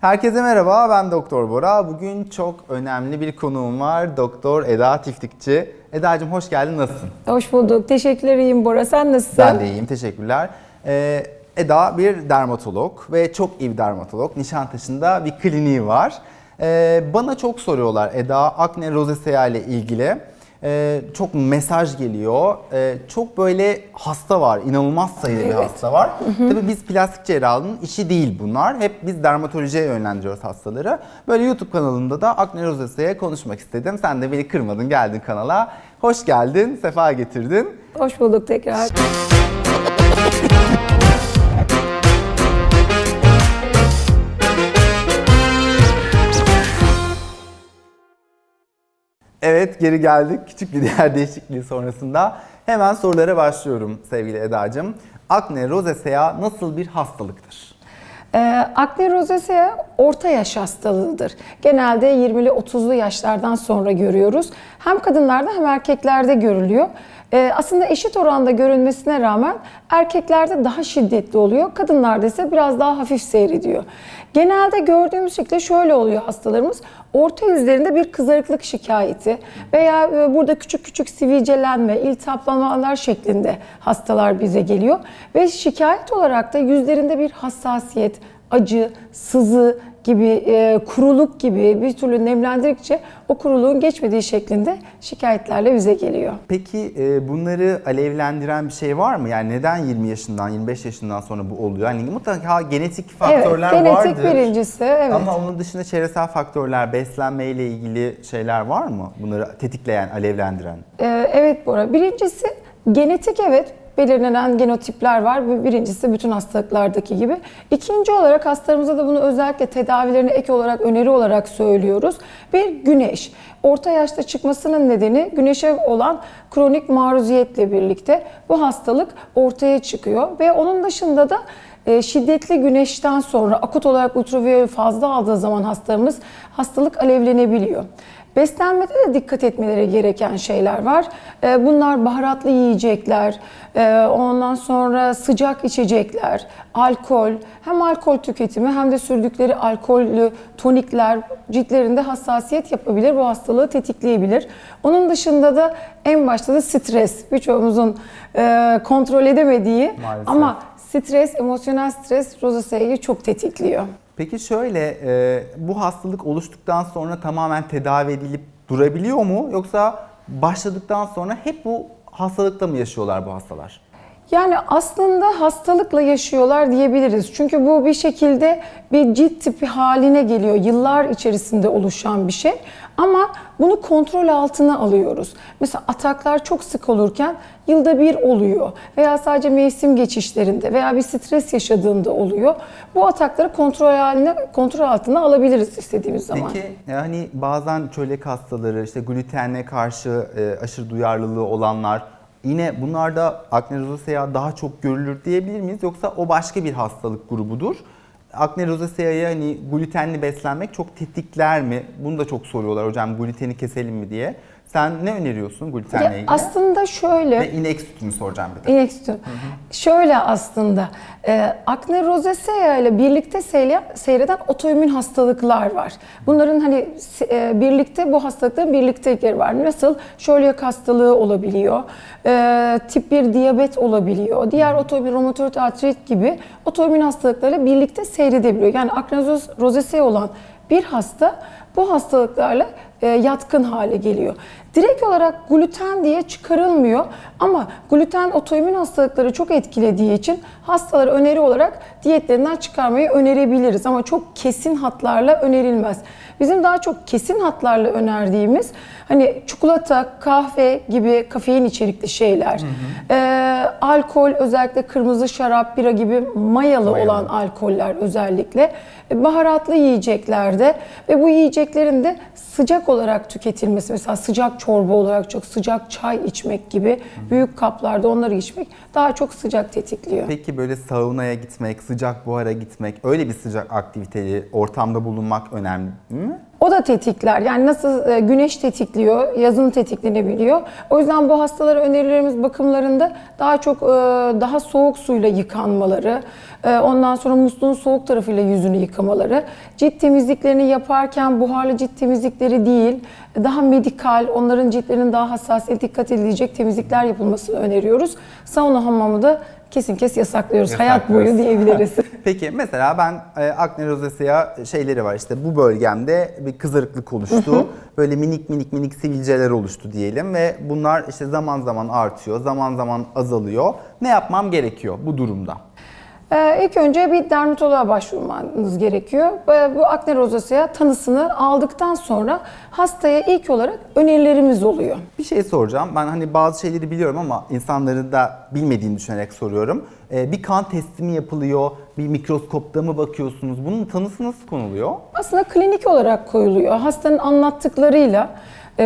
Herkese merhaba, ben Doktor Bora. Bugün çok önemli bir konuğum var. Doktor Eda Tiftikçi. Eda'cığım hoş geldin, nasılsın? Hoş bulduk. Teşekkürler iyiyim Bora. Sen nasılsın? Ben de iyiyim, teşekkürler. Ee, Eda bir dermatolog ve çok iyi bir dermatolog. Nişantaşı'nda bir kliniği var. Ee, bana çok soruyorlar Eda akne rozesea ile ilgili. Ee, çok mesaj geliyor. Ee, çok böyle hasta var, inanılmaz sayıda bir Evet. hasta var. Tabii biz plastik cerrahının işi değil bunlar. Hep biz dermatolojiye yönlendiriyoruz hastaları. Böyle YouTube kanalında da akne rozesea'ya konuşmak istedim. Sen de beni kırmadın, geldin kanala. Hoş geldin, sefa getirdin. Hoş bulduk tekrar. Evet geri geldik. Küçük bir diğer değişikliği sonrasında. Hemen sorulara başlıyorum sevgili Eda'cığım. Akne rozesea nasıl bir hastalıktır? Ee, akne rozesea orta yaş hastalığıdır. Genelde 20'li 30'lu yaşlardan sonra görüyoruz. Hem kadınlarda hem erkeklerde görülüyor. Ee, aslında eşit oranda görülmesine rağmen erkeklerde daha şiddetli oluyor. Kadınlarda ise biraz daha hafif seyrediyor. Genelde gördüğümüz şekilde şöyle oluyor hastalarımız. Orta yüzlerinde bir kızarıklık şikayeti veya e, burada küçük küçük sivilcelenme, iltihaplamalar şeklinde hastalar bize geliyor. Ve şikayet olarak da yüzlerinde bir hassasiyet, acı, sızı gibi, e, kuruluk gibi bir türlü nemlendirdikçe o kuruluğun geçmediği şeklinde şikayetlerle bize geliyor. Peki e, bunları alevlendiren bir şey var mı? Yani neden 20 yaşından, 25 yaşından sonra bu oluyor? Yani mutlaka genetik faktörler evet, genetik vardır. birincisi. Evet. Ama onun dışında çevresel faktörler, beslenmeyle ilgili şeyler var mı? Bunları tetikleyen, alevlendiren. Ee, evet Bora. Birincisi genetik evet belirlenen genotipler var. Birincisi bütün hastalıklardaki gibi. İkinci olarak hastalarımıza da bunu özellikle tedavilerine ek olarak öneri olarak söylüyoruz. Bir güneş. Orta yaşta çıkmasının nedeni güneşe olan kronik maruziyetle birlikte bu hastalık ortaya çıkıyor ve onun dışında da e, şiddetli güneşten sonra akut olarak ultraviyole fazla aldığı zaman hastalarımız hastalık alevlenebiliyor. Beslenmede de dikkat etmeleri gereken şeyler var. Ee, Bunlar baharatlı yiyecekler, e, ondan sonra sıcak içecekler, alkol, hem alkol tüketimi hem de sürdükleri alkollü tonikler ciltlerinde hassasiyet yapabilir, bu hastalığı tetikleyebilir. Onun dışında da en başta da stres, birçoğumuzun e, kontrol edemediği Maalesef. ama stres, emosyonel stres rozaseayı çok tetikliyor. Peki şöyle, e, bu hastalık oluştuktan sonra tamamen tedavi edilip durabiliyor mu? Yoksa başladıktan sonra hep bu hastalıkta mı yaşıyorlar bu hastalar? Yani aslında hastalıkla yaşıyorlar diyebiliriz. Çünkü bu bir şekilde bir cilt tipi haline geliyor. Yıllar içerisinde oluşan bir şey. Ama bunu kontrol altına alıyoruz. Mesela ataklar çok sık olurken yılda bir oluyor. Veya sadece mevsim geçişlerinde veya bir stres yaşadığında oluyor. Bu atakları kontrol haline, kontrol altına alabiliriz istediğimiz zaman. Peki yani bazen çölek hastaları, işte glutenle karşı e, aşırı duyarlılığı olanlar yine bunlarda akne rozesea daha çok görülür diyebilir miyiz? Yoksa o başka bir hastalık grubudur. Akne rozesea'yı hani glutenli beslenmek çok tetikler mi? Bunu da çok soruyorlar hocam gluteni keselim mi diye. Sen ne öneriyorsun glutenle ilgili? aslında şöyle... Ve inek sütünü soracağım bir de. İnek sütü. Şöyle aslında e, akne rozesea ile birlikte seyre- seyreden otoimmün hastalıklar var. Bunların hani e, birlikte bu hastalıkların birliktelikleri var. Nasıl? Şöyle hastalığı olabiliyor. E, tip 1 diyabet olabiliyor. Diğer otoimmün romatoid artrit gibi otoimmün hastalıklarla birlikte seyredebiliyor. Yani akne roz- rozesea olan bir hasta bu hastalıklarla yatkın hale geliyor. Direkt olarak gluten diye çıkarılmıyor ama gluten otoimmün hastalıkları çok etkilediği için hastalara öneri olarak diyetlerinden çıkarmayı önerebiliriz ama çok kesin hatlarla önerilmez. Bizim daha çok kesin hatlarla önerdiğimiz hani çikolata, kahve gibi kafein içerikli şeyler, e, alkol özellikle kırmızı şarap, bira gibi mayalı, Mayalı. olan alkoller özellikle e, baharatlı yiyeceklerde ve bu yiyeceklerin de sıcak olarak tüketilmesi mesela sıcak çorba olarak çok sıcak çay içmek gibi büyük kaplarda onları içmek daha çok sıcak tetikliyor. Peki böyle saunaya gitmek, sıcak buhara gitmek, öyle bir sıcak aktiviteli ortamda bulunmak önemli mi? O da tetikler. Yani nasıl e, güneş tetikliyor, yazın tetiklenebiliyor. O yüzden bu hastalara önerilerimiz bakımlarında daha çok e, daha soğuk suyla yıkanmaları, e, ondan sonra musluğun soğuk tarafıyla yüzünü yıkamaları, cilt temizliklerini yaparken buharlı cilt temizlikleri değil, daha medikal, onların ciltlerinin daha hassasiyet dikkat edilecek temizlikler yapılmasını öneriyoruz. Sauna hamamı da kesin kes yasaklıyoruz. Hayat boyu diyebiliriz. Peki mesela ben e, akne rozesea şeyleri var işte bu bölgemde bir kızarıklık oluştu. Böyle minik minik minik sivilceler oluştu diyelim ve bunlar işte zaman zaman artıyor, zaman zaman azalıyor. Ne yapmam gerekiyor bu durumda? Ee, ilk önce bir dermatoloğa başvurmanız gerekiyor. Ee, Bu akne rozasea tanısını aldıktan sonra hastaya ilk olarak önerilerimiz oluyor. Bir şey soracağım. Ben hani bazı şeyleri biliyorum ama insanların da bilmediğini düşünerek soruyorum. E, bir kan testi mi yapılıyor? Bir mikroskopta mı bakıyorsunuz? Bunun tanısı nasıl konuluyor? Aslında klinik olarak koyuluyor. Hastanın anlattıklarıyla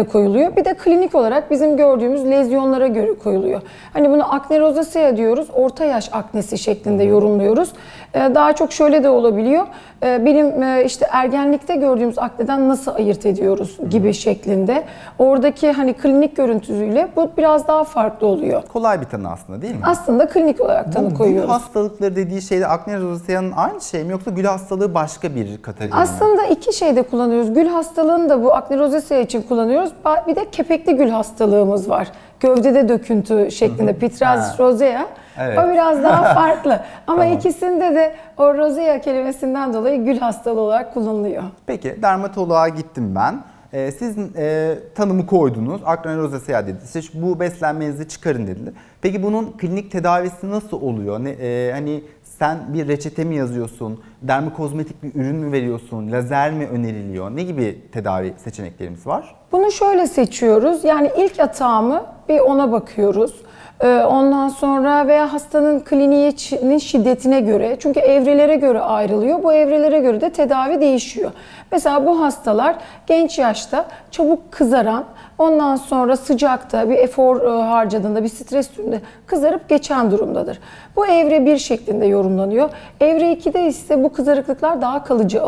koyuluyor. Bir de klinik olarak bizim gördüğümüz lezyonlara göre koyuluyor. Hani bunu akne rozasea diyoruz. Orta yaş aknesi şeklinde yorumluyoruz. E, Daha çok şöyle de olabiliyor. E, Benim e, işte ergenlikte gördüğümüz akneden nasıl ayırt ediyoruz gibi şeklinde. Oradaki hani klinik görüntüsüyle bu biraz daha farklı oluyor. Kolay bir tanı aslında değil mi? Aslında klinik olarak tanı Bu koyuyoruz. gül hastalıkları dediği şeyde akne rozasea'nın aynı şey mi yoksa gül hastalığı başka bir kategori mi? Aslında iki şeyde kullanıyoruz. Gül hastalığını da bu akne rozasea için kullanıyoruz. Bir de kepekli gül hastalığımız var. Gövdede döküntü şeklinde pitraz rosea. Evet. O biraz daha farklı. Ama Tamam. ikisinde de o rosea kelimesinden dolayı gül hastalığı olarak kullanılıyor. Peki dermatoloğa gittim ben. Ee, siz e, tanımı koydunuz. Akne rozasea dedi. İşte bu beslenmenizi çıkarın dediler. Peki bunun klinik tedavisi nasıl oluyor? Ne, e, hani sen bir reçete mi yazıyorsun? Dermokozmetik bir ürün mü veriyorsun? Lazer mi öneriliyor? Ne gibi tedavi seçeneklerimiz var? Bunu şöyle seçiyoruz. Yani ilk atağımı bir ona bakıyoruz. Ee, Ondan sonra veya hastanın kliniğinin şiddetine göre çünkü evrelere göre ayrılıyor. Bu evrelere göre de tedavi değişiyor. Mesela bu hastalar genç yaşta çabuk kızaran, ondan sonra sıcakta bir efor e, harcadığında, bir stres durumunda kızarıp geçen durumdadır. Bu evre bir şeklinde yorumlanıyor. Evre 2'de ise bu kızarıklıklar daha kalıcı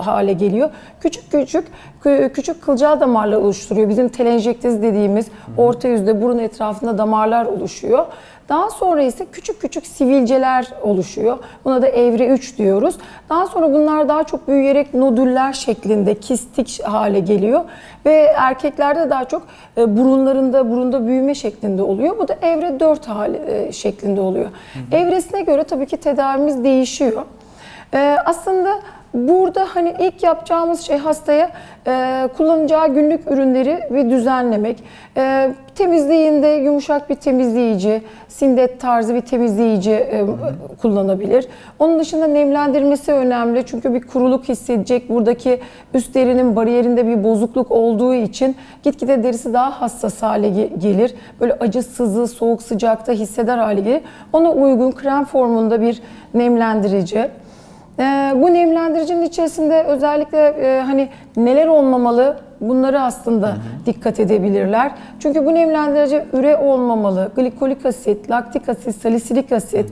hale geliyor. Küçük küçük kü- küçük kılcal damarlar oluşturuyor. Bizim telenjektiz dediğimiz orta yüzde burun etrafında damarlar oluşuyor. Daha sonra ise küçük küçük sivilceler oluşuyor. Buna da evre 3 diyoruz. Daha sonra bunlar daha çok büyüyerek nodüller şeklinde kistik hale geliyor ve erkeklerde daha çok e, burunlarında burunda büyüme şeklinde oluyor. Bu da evre 4 hali e, şeklinde oluyor. Evresine göre tabii ki tedavimiz değişiyor. Ee, aslında burada hani ilk yapacağımız şey hastaya e, kullanacağı günlük ürünleri bir düzenlemek. E, temizliğinde yumuşak bir temizleyici, sindet tarzı bir temizleyici e, kullanabilir. Onun dışında nemlendirmesi önemli çünkü bir kuruluk hissedecek. Buradaki üst derinin bariyerinde bir bozukluk olduğu için gitgide derisi daha hassas hale ge- gelir. Böyle acı, sızı, soğuk, sıcakta hisseder hale gelir. Ona uygun krem formunda bir nemlendirici. Ee, bu nemlendiricinin içerisinde özellikle e, hani neler olmamalı bunları aslında dikkat edebilirler. Çünkü bu nemlendirici üre olmamalı, glikolik asit, laktik asit, salisilik asit,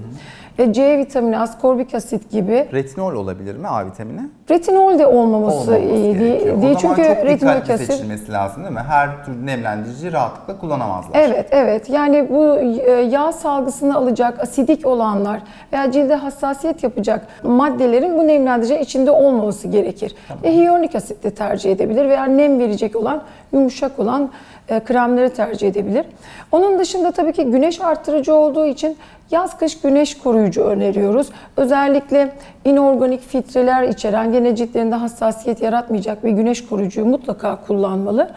e, C vitamini, askorbik asit gibi. Retinol olabilir mi A vitamini? Retinol de olmaması, Olmaması iyi gerekiyor. değil. o zaman Çünkü çok retinoik dikkatli asit seçilmesi lazım değil mi? Her tür nemlendirici rahatlıkla kullanamazlar. Evet, evet. Yani bu e, yağ salgısını alacak, asidik olanlar veya cilde hassasiyet yapacak maddelerin bu nemlendirici içinde olmaması gerekir. Ve hyaluronik asit de tercih edebilir veya nem verecek olan, yumuşak olan e, kremleri tercih edebilir. Onun dışında tabii ki güneş artırıcı olduğu için yaz kış güneş koruyucu öneriyoruz. Özellikle inorganik filtreler içeren, gene ciltlerinde hassasiyet yaratmayacak bir güneş koruyucuyu mutlaka kullanmalı.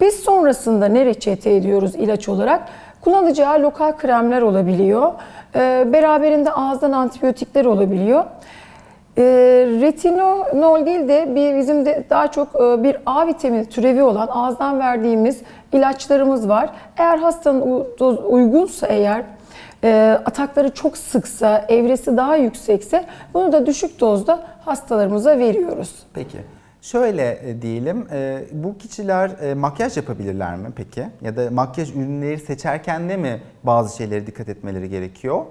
Biz sonrasında ne reçete ediyoruz ilaç olarak? Kullanacağı lokal kremler olabiliyor. Ee, beraberinde ağızdan antibiyotikler olabiliyor. Ee, retinol değil de bizim de daha çok e, bir A vitamini türevi olan ağızdan verdiğimiz ilaçlarımız var. Eğer hastanın uygunsa eğer e, atakları çok sıksa, evresi daha yüksekse bunu da düşük dozda hastalarımıza veriyoruz. Peki. Şöyle e, diyelim, e, bu kişiler e, makyaj yapabilirler mi peki? Ya da makyaj ürünleri seçerken de mi bazı şeylere dikkat etmeleri gerekiyor?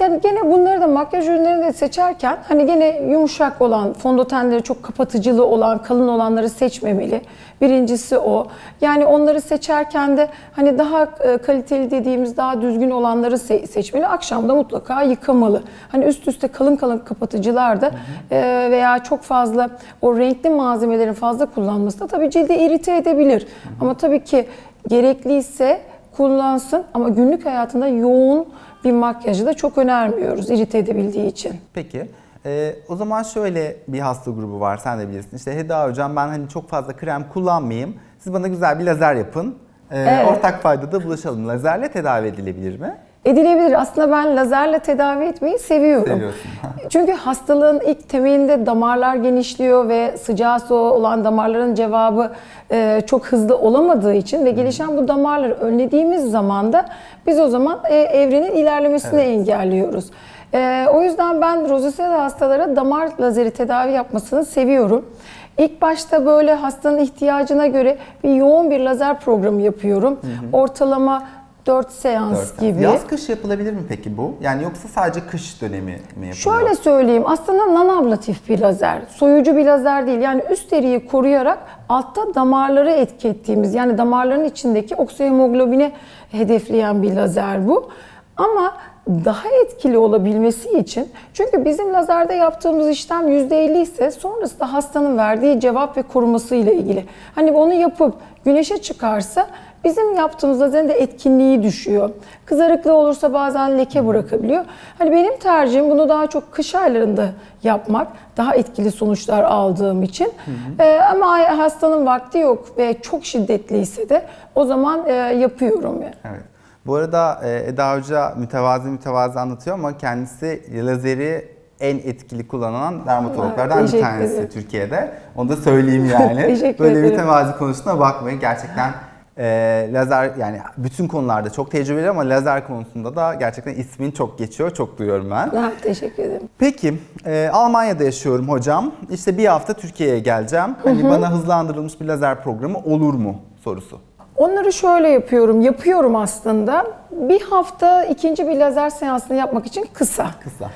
Yani gene bunları da makyaj ürünlerini de seçerken hani gene yumuşak olan, fondötenleri çok kapatıcılı olan, kalın olanları seçmemeli. Birincisi o. Yani onları seçerken de hani daha e, kaliteli dediğimiz daha düzgün olanları se- seçmeli. Akşam da mutlaka yıkamalı. Hani üst üste kalın kalın kapatıcılar da e, veya çok fazla o renkli malzemelerin fazla kullanması da tabii cildi irite edebilir. Ama tabii ki gerekliyse kullansın ama günlük hayatında yoğun bir makyajı da çok önermiyoruz irite edebildiği için. Peki. Ee, o zaman şöyle bir hasta grubu var sen de bilirsin. İşte Heda hocam ben hani çok fazla krem kullanmayayım. Siz bana güzel bir lazer yapın. Ee, Evet. Ortak faydada bulaşalım. Lazerle tedavi edilebilir mi? Edilebilir. Aslında ben lazerle tedavi etmeyi seviyorum. Seviyorsun. Çünkü hastalığın ilk temelinde damarlar genişliyor ve sıcağı soğuğu olan damarların cevabı e, çok hızlı olamadığı için ve gelişen bu damarları önlediğimiz zaman da biz o zaman e, evrenin ilerlemesini engelliyoruz. E, o yüzden ben rozosela hastalara damar lazeri tedavi yapmasını seviyorum. İlk başta böyle hastanın ihtiyacına göre bir yoğun bir lazer programı yapıyorum. Ortalama 4 seans Dört gibi. Yaz kış yapılabilir mi peki bu? Yani yoksa sadece kış dönemi mi yapılıyor? Şöyle söyleyeyim aslında non-ablatif bir lazer. Soyucu bir lazer değil. Yani üst deriyi koruyarak altta damarları etki ettiğimiz yani damarların içindeki oksihemoglobini hedefleyen bir lazer bu. Ama daha etkili olabilmesi için çünkü bizim lazerde yaptığımız işlem %50 ise sonrasında hastanın verdiği cevap ve koruması ile ilgili. Hani onu yapıp güneşe çıkarsa Bizim yaptığımız lazerin de etkinliği düşüyor. Kızarıklığı olursa bazen leke bırakabiliyor. Hani benim tercihim bunu daha çok kış aylarında yapmak. Daha etkili sonuçlar aldığım için. Ee, ama hastanın vakti yok ve çok şiddetliyse de o zaman e, yapıyorum yani. Evet. Bu arada e, Eda Hoca mütevazi mütevazi anlatıyor ama kendisi lazeri en etkili kullanan dermatologlardan bir tanesi. Türkiye'de. Onu da söyleyeyim yani. Böyle mütevazi konusuna bakmayın. Gerçekten e, lazer yani bütün konularda çok tecrübeli ama lazer konusunda da gerçekten ismin çok geçiyor. Çok duyuyorum ben. Ha, teşekkür ederim. Peki, e, Almanya'da yaşıyorum hocam. İşte bir hafta Türkiye'ye geleceğim. Hani bana hızlandırılmış bir lazer programı olur mu sorusu. Onları şöyle yapıyorum, yapıyorum aslında. Bir hafta ikinci bir lazer seansını yapmak için kısa. Kısa.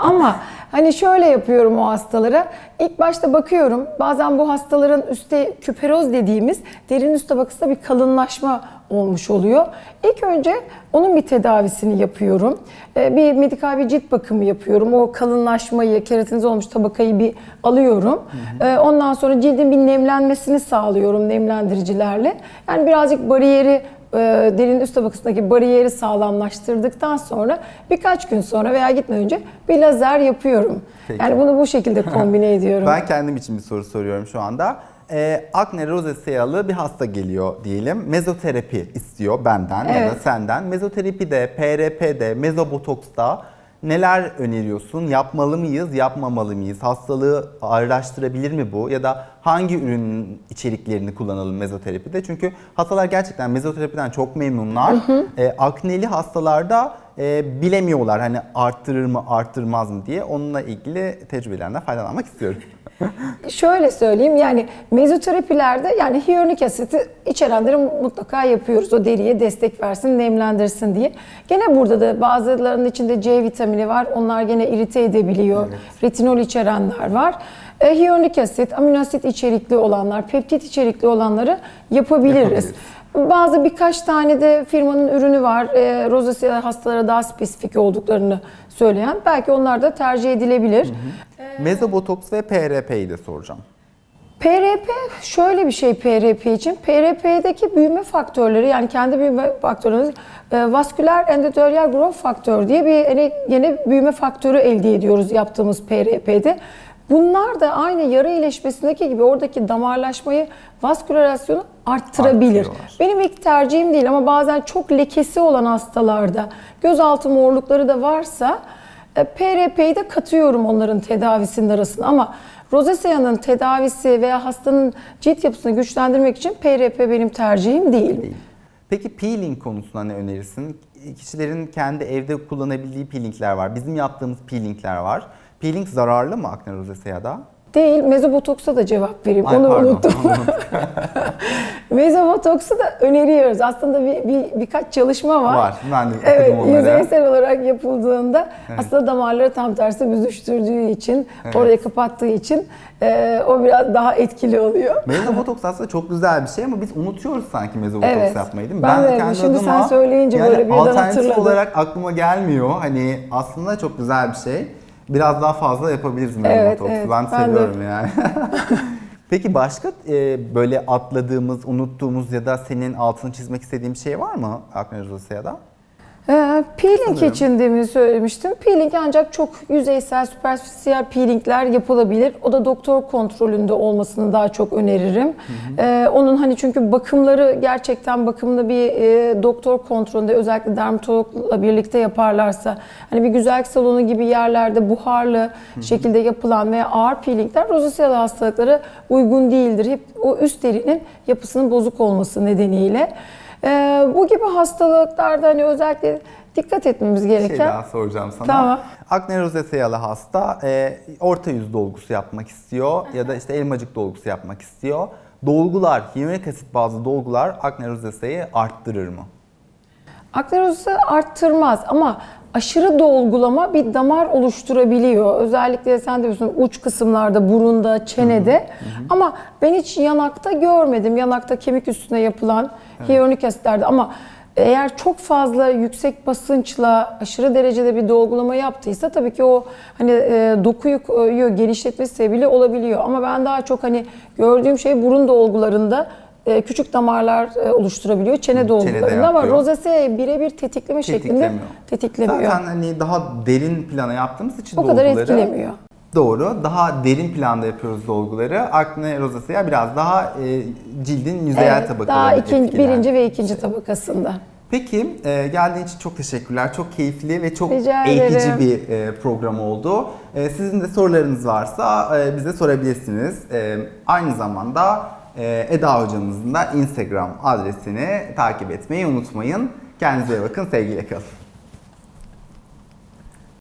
Ama hani şöyle yapıyorum o hastalara. İlk başta bakıyorum. Bazen bu hastaların üstte küperoz dediğimiz derin üst tabakasında bir kalınlaşma olmuş oluyor. İlk önce onun bir tedavisini yapıyorum. Ee, Bir medikal bir cilt bakımı yapıyorum. O kalınlaşmayı, keratinize olmuş tabakayı bir alıyorum. Ee, Ondan sonra cildin bir nemlenmesini sağlıyorum nemlendiricilerle. Yani birazcık bariyeri e, derin üst tabakasındaki bariyeri sağlamlaştırdıktan sonra birkaç gün sonra veya gitmeden önce bir lazer yapıyorum. Peki. Yani bunu bu şekilde kombine ediyorum. Ben kendim için bir soru soruyorum şu anda. Ee, akne rozeseyalı bir hasta geliyor diyelim. Mezoterapi istiyor benden ya da Evet. senden. Mezoterapide, PRP'de, mezobotoksta neler öneriyorsun? Yapmalı mıyız, yapmamalı mıyız? Hastalığı ağırlaştırabilir mi bu? Ya da hangi ürünün içeriklerini kullanalım mezoterapide? Çünkü hastalar gerçekten mezoterapiden çok memnunlar. Ee, akneli hastalarda e, bilemiyorlar hani arttırır mı, arttırmaz mı diye. Onunla ilgili tecrübelerinden faydalanmak istiyorum. Şöyle söyleyeyim yani mezoterapilerde yani hyaluronik asiti içerenleri mutlaka yapıyoruz. O deriye destek versin, nemlendirsin diye. Gene burada da bazılarının içinde C vitamini var. Onlar gene irite edebiliyor. Retinol içerenler var. E, hyaluronik asit, amino asit içerikli olanlar, peptit içerikli olanları yapabiliriz. Yapabiliriz. Bazı birkaç tane de firmanın ürünü var. E, rozasea hastalara daha spesifik olduklarını söyleyen. Belki onlar da tercih edilebilir. Mezobotoks ve PRP'yi de soracağım. PRP şöyle bir şey PRP için. PRP'deki büyüme faktörleri yani kendi büyüme faktörümüz e, vasküler endothelial growth faktör diye bir yeni, yeni büyüme faktörü elde ediyoruz yaptığımız PRP'de. Bunlar da aynı yara iyileşmesindeki gibi oradaki damarlaşmayı, vaskülasyonu arttırabilir. Benim ilk tercihim değil ama bazen çok lekesi olan hastalarda, gözaltı morlukları da varsa e, PRP'yi de katıyorum onların tedavisinin arasına ama rozeseyanın tedavisi veya hastanın cilt yapısını güçlendirmek için PRP benim tercihim değil. Değil. Peki peeling konusunda ne önerirsin? Kişilerin kendi evde kullanabildiği peelingler var. Bizim yaptığımız peelingler var. Peeling zararlı mı akne rozeseyada? Değil, mezobotoksa da cevap vereyim. Ay, Onu pardon. unuttum. Mezobotoksu da öneriyoruz. Aslında bir, bir birkaç çalışma var. Var. Ben de Evet, onları. yüzeysel olarak yapıldığında aslında damarları tam tersi büzüştürdüğü için, orayı kapattığı için e, o biraz daha etkili oluyor. Mezobotoks aslında çok güzel bir şey ama biz unutuyoruz sanki mezobotoks Evet. yapmayı değil mi? Ben de şimdi sen söyleyince böyle birden alternatif hatırladım. olarak aklıma gelmiyor. Hani aslında çok güzel bir şey. Biraz daha fazla yapabiliriz mezobotoksu. evet, ben ben de. seviyorum yani. Peki başka e, böyle atladığımız, unuttuğumuz ya da senin altını çizmek istediğin bir şey var mı akne rozoseya'da? Ee, peeling Sanırım. için demin söylemiştim. Peeling ancak çok yüzeysel, süpersifisiyel peelingler yapılabilir. O da doktor kontrolünde olmasını daha çok öneririm. Ee, onun hani çünkü bakımları gerçekten bakımda bir e, doktor kontrolünde özellikle dermatologla birlikte yaparlarsa hani bir güzellik salonu gibi yerlerde buharlı şekilde yapılan veya ağır peelingler rozosyalı hastalıklara uygun değildir. Hep o üst derinin yapısının bozuk olması nedeniyle. Ee, bu gibi hastalıklarda hani özellikle dikkat etmemiz Bir şey gereken daha soracağım sana. Tamam. Akne rozeseyalı hasta e, orta yüz dolgusu yapmak istiyor ya da işte elmacık dolgusu yapmak istiyor. Dolgular, hyaluronik asit bazlı dolgular akne rozesayı arttırır mı? aknerozu arttırmaz ama aşırı dolgulama bir damar oluşturabiliyor. Özellikle sen de biliyorsun uç kısımlarda, burunda, çenede. Ama ben hiç yanakta görmedim. Yanakta kemik üstüne yapılan hyaluronik asitlerde ama eğer çok fazla yüksek basınçla aşırı derecede bir dolgulama yaptıysa tabii ki o hani e, dokuyu e, genişletmesi sebebiyle olabiliyor. Ama ben daha çok hani gördüğüm şey burun dolgularında e, küçük damarlar e, oluşturabiliyor çene dolgularında ama rozese birebir tetikleme şeklinde Tetiklemiyor. Zaten hani daha derin plana yaptığımız için O kadar etkilemiyor. Doğru. Daha derin planda yapıyoruz dolguları. Akne rozesea biraz daha e, cildin yüzeyel Evet, tabakalarını daha ikinci, etkileyen. birinci ve ikinci tabakasında. Peki e, geldiğin için çok teşekkürler. Çok keyifli ve çok Rica eğitici ederim. bir e, program oldu. E, sizin de sorularınız varsa e, bize sorabilirsiniz. E, aynı zamanda Eda hocamızın da Instagram adresini takip etmeyi unutmayın. Kendinize bakın. Sevgiyle kalın.